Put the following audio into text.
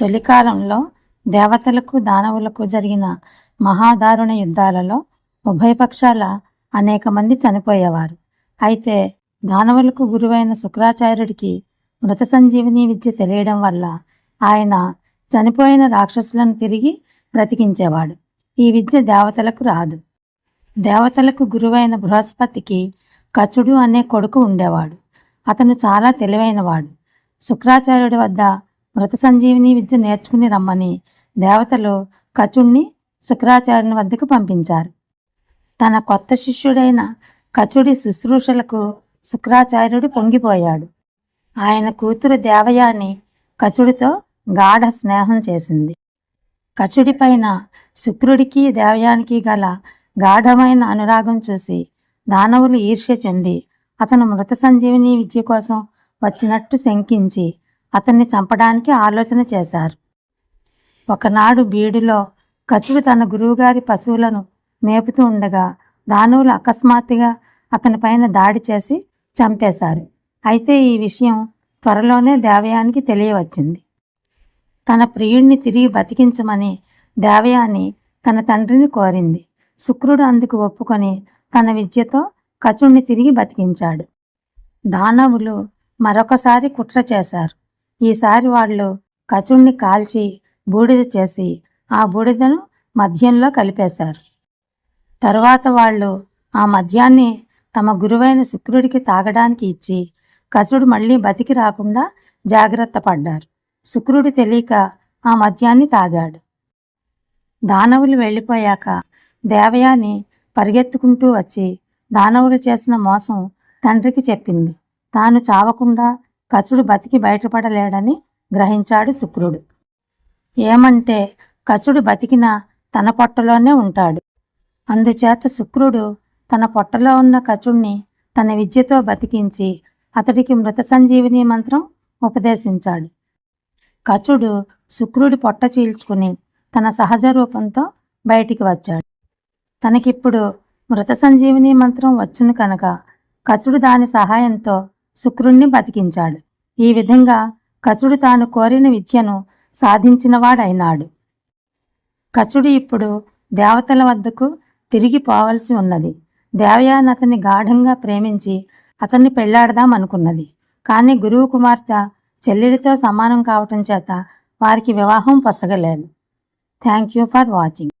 తొలికాలంలో దేవతలకు దానవులకు జరిగిన మహాదారుణ యుద్ధాలలో ఉభయపక్షాల అనేక మంది చనిపోయేవారు. అయితే దానవులకు గురువైన శుక్రాచార్యుడికి మృత సంజీవిని విద్య తెలియడం వల్ల ఆయన చనిపోయిన రాక్షసులను తిరిగి బ్రతికించేవాడు. ఈ విద్య దేవతలకు రాదు. దేవతలకు గురువైన బృహస్పతికి కచుడు అనే కొడుకు ఉండేవాడు. అతను చాలా తెలివైనవాడు. శుక్రాచార్యుడి వద్ద మృత సంజీవిని విద్య నేర్చుకుని రమ్మని దేవతలు కచుడిని శుక్రాచార్యుని వద్దకు పంపించారు. తన కొత్త శిష్యుడైన కచుడి శుశ్రూషలకు శుక్రాచార్యుడు పొంగిపోయాడు. ఆయన కూతురు దేవయాని కచుడితో గాఢ స్నేహం చేసింది. కచుడిపైన శుక్రుడికి దేవయానికి గల గాఢమైన అనురాగం చూసి దానవులు ఈర్ష్య చెంది అతను మృత సంజీవిని విద్య కోసం వచ్చినట్టు శంకించి అతన్ని చంపడానికి ఆలోచన చేశారు. ఒకనాడు బీడులో కచుడు తన గురువుగారి పశువులను మేపుతూ ఉండగా దానవులు అకస్మాత్తుగా అతనిపైన దాడి చేసి చంపేశారు. అయితే ఈ విషయం త్వరలోనే దేవయానికి తెలియవచ్చింది. తన ప్రియుణ్ణి తిరిగి బతికించమని దేవయాని తన తండ్రిని కోరింది. శుక్రుడు అందుకు ఒప్పుకొని తన విద్యతో కచుణ్ణి తిరిగి బతికించాడు. దానవులు మరొకసారి కుట్ర చేశారు. ఈసారి వాళ్ళు కచుడిని కాల్చి బూడిద చేసి ఆ బూడిదను మద్యంలో కలిపేశారు. తరువాత వాళ్ళు ఆ మద్యాన్ని తమ గురువైన శుక్రుడికి తాగడానికి ఇచ్చి కచుడు మళ్ళీ బతికి రాకుండా జాగ్రత్త పడ్డారు. శుక్రుడు తెలియక ఆ మద్యాన్ని తాగాడు. దానవులు వెళ్ళిపోయాక దేవయాని పరిగెత్తుకుంటూ వచ్చి దానవులు చేసిన మోసం తండ్రికి చెప్పింది. తాను చావకుండా కచుడు బతికి బయటపడలేడని గ్రహించాడు శుక్రుడు. ఏమంటే కచుడు బతికిన తన పొట్టలోనే ఉంటాడు. అందుచేత శుక్రుడు తన పొట్టలో ఉన్న కచుడిని తన విద్యతో బతికించి అతడికి మృత సంజీవిని మంత్రం ఉపదేశించాడు. కచుడు శుక్రుడి పొట్ట చీల్చుకుని తన సహజ రూపంతో బయటికి వచ్చాడు. తనకిప్పుడు మృత సంజీవిని మంత్రం వచ్చును కనుక కచుడు దాని సహాయంతో శుక్రుణ్ణి బతికించాడు. ఈ విధంగా కచుడు తాను కోరిన విద్యను సాధించినవాడైనాడు. కచుడు ఇప్పుడు దేవతల వద్దకు తిరిగి పోవలసి ఉన్నది. దేవయాన్ అతన్ని గాఢంగా ప్రేమించి అతన్ని పెళ్ళాడదాం అనుకున్నది కానీ గురువు కుమార్తె చెల్లెలితో సమానం కావటం చేత వారికి వివాహం పొసగలేదు. Thank you for watching.